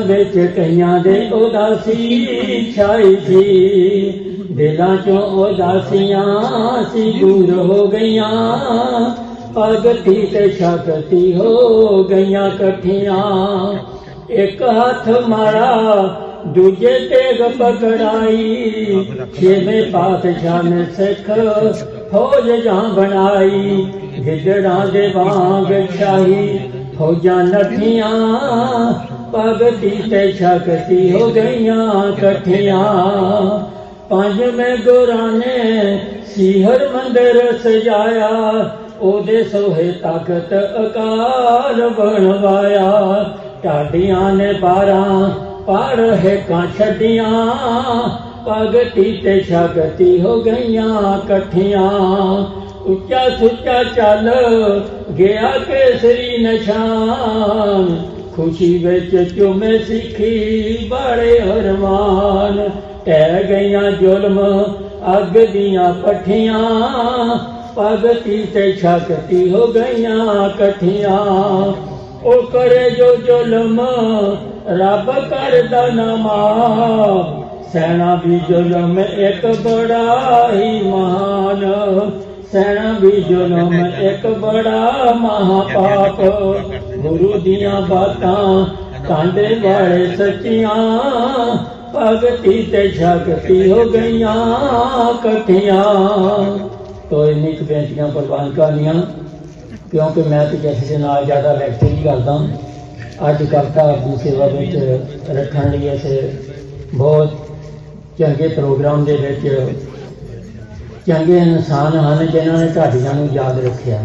ਵਿੱਚ ਕਈਆਂ ਦੇ ਉਦਾਸੀ ਛਾਈ ਸੀ। ਦਿਲਾਂ ਚੋਂ ਉਦਾਸੀਆਂ ਸੀ, ਦੂਰ ਹੋ ਗਈਆਂ। ਭਗਤੀ ਤੇ ਸ਼ਕਤੀ ਹੋ ਗਈਆਂ ਇਕੱਠੀਆਂ। ਇੱਕ ਹੱਥ ਮਾਰਾ, ਦੂਜੇ ਤੇਗ ਪਕੜਾਈ ਛੇਵੇਂ ਪਾਤਸ਼ਾਹ ਨੇ ਸਿੱਖ ਫੌਜ ਜਾਂ ਬਣਾਈ। ਗਿੱਦੜਾਂ ਦੇ ਵਾਂਗ ਛਾਈ, ਫੌਜਾਂ ਨੱਠੀਆਂ। ਭਗਤੀ ਤੇ ਸ਼ਕਤੀ ਹੋ ਗਈਆਂ ਇਕੱਠੀਆਂ ਪੰਜਵੇਂ ਗੁਰਾਂ ਨੇ ਸੀਹਰ ਮੰਦਰ ਸਜਾਇਆ ਉਹਦੇ ਸੋਹੇ ਤਾਕਤ ਅਕਾਲ ਬਣਵਾਇਆ ਢਾਡੀਆਂ ਨੇ ਬਾਰਾਂ ਪਰ ਹੇਕਾਂ ਛੱਡੀਆਂ ਭਗਤੀ ਤੇ ਸ਼ਕਤੀ ਹੋ ਗਈਆਂ ਇਕੱਠੀਆਂ ਉੱਚਾ ਸੁੱਚਾ ਚੱਲ ਗਿਆ ਕੇਸਰੀ ਨਿਸ਼ਾਨ ਖੁਸ਼ੀ ਵਿੱਚ ਚੁਮੇ ਸਿੱਖੀ ਬੜੇ ਹਰਮਾਨ ਟਹਿ ਗਈਆਂ ਜ਼ੁਲਮ ਅੱਗ ਦੀਆਂ ਪੱਠੀਆਂ, ਭਗਤੀ ਤੇ ਸ਼ਕਤੀ ਹੋ ਗਈਆਂ ਕਠੀਆਂ ਉਹ ਕਰੇ ਜੋ ਜ਼ੁਲਮ, ਰੱਬ ਕਰਦਾ ਨਾ ਮਾਫ ਸੈਨਾ ਵੀ ਜ਼ੁਲਮ ਇੱਕ ਬੜਾ ਹੀ ਮਹਾਨ। ਸੈਨਾ ਵੀ ਜ਼ੁਲਮ ਇੱਕ ਬੜਾ ਮਹਾਪਾਪ। ਗੁਰੂ ਦੀਆਂ ਬਾਤਾਂ ਕਾਂਡੇ ਵਾਲੇ ਸੱਚੀਆਂ, ਭਗਤੀ ਤੇ ਸ਼ਕਤੀ ਹੋ ਗਈਆਂ ਇਕੱਠੀਆਂ। ਤੋਏ ਨਿਕ ਬੇਨਤੀਆਂ ਪ੍ਰਵਾਨ ਕਰਨੀਆਂ ਕਿਉਂਕਿ ਮੈਂ ਤੇ ਕਿਸੇ ਦੇ ਨਾਲ ਜ਼ਿਆਦਾ ਲੈਕਚਰ ਹੀ ਕਰਦਾ। ਅੱਜ ਕਵਤਾ ਆਪਣੀ ਸੇਵਾ ਵਿੱਚ ਰੱਖਣ ਲਈ ਅਸੀਂ ਬਹੁਤ ਚੰਗੇ ਪ੍ਰੋਗਰਾਮ ਦੇ ਵਿੱਚ ਚੰਗੇ ਇਨਸਾਨ ਹਨ ਜਿਨ੍ਹਾਂ ਨੇ ਢਾਡੀਆਂ ਨੂੰ ਯਾਦ ਰੱਖਿਆ।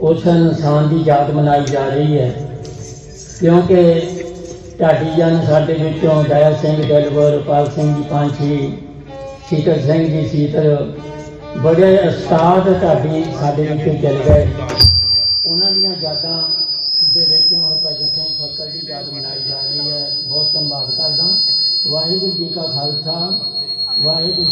ਉਸ ਇਨਸਾਨ ਦੀ ਯਾਦ ਮਨਾਈ ਜਾ ਰਹੀ ਹੈ। ਕਿਉਂਕਿ ਢਾਡੀ ਜਨ ਸਾਡੇ ਵਿੱਚੋਂ ਦਇਆ ਸਿੰਘ ਦਲਵਰ ਪਾਲ ਸਿੰਘ ਜੀ, ਪਾਂਛੀ, ਸੀਤਲ ਸਿੰਘ ਜੀ, ਸੀਤਲ, ਬੜੇ ਉਸਤਾਦ ਢਾਡੀ ਸਾਡੇ ਵਿੱਚੋਂ ਚਲ ਗਏ। ਉਹਨਾਂ ਦੀਆਂ ਯਾਦਾਂ ਦੇ ਵਿੱਚੋਂ ਹਰਭਜਨ ਸਿੰਘ ਫੱਕਰ ਦੀ ਯਾਦ ਮਨਾਈ ਜਾ ਰਹੀ ਹੈ। ਬਹੁਤ ਧੰਨਵਾਦ ਕਰਦਾ। ਵਾਹਿਗੁਰੂ ਜੀ ਕਾ ਖਾਲਸਾ, ਵਾਹਿਗੁਰੂ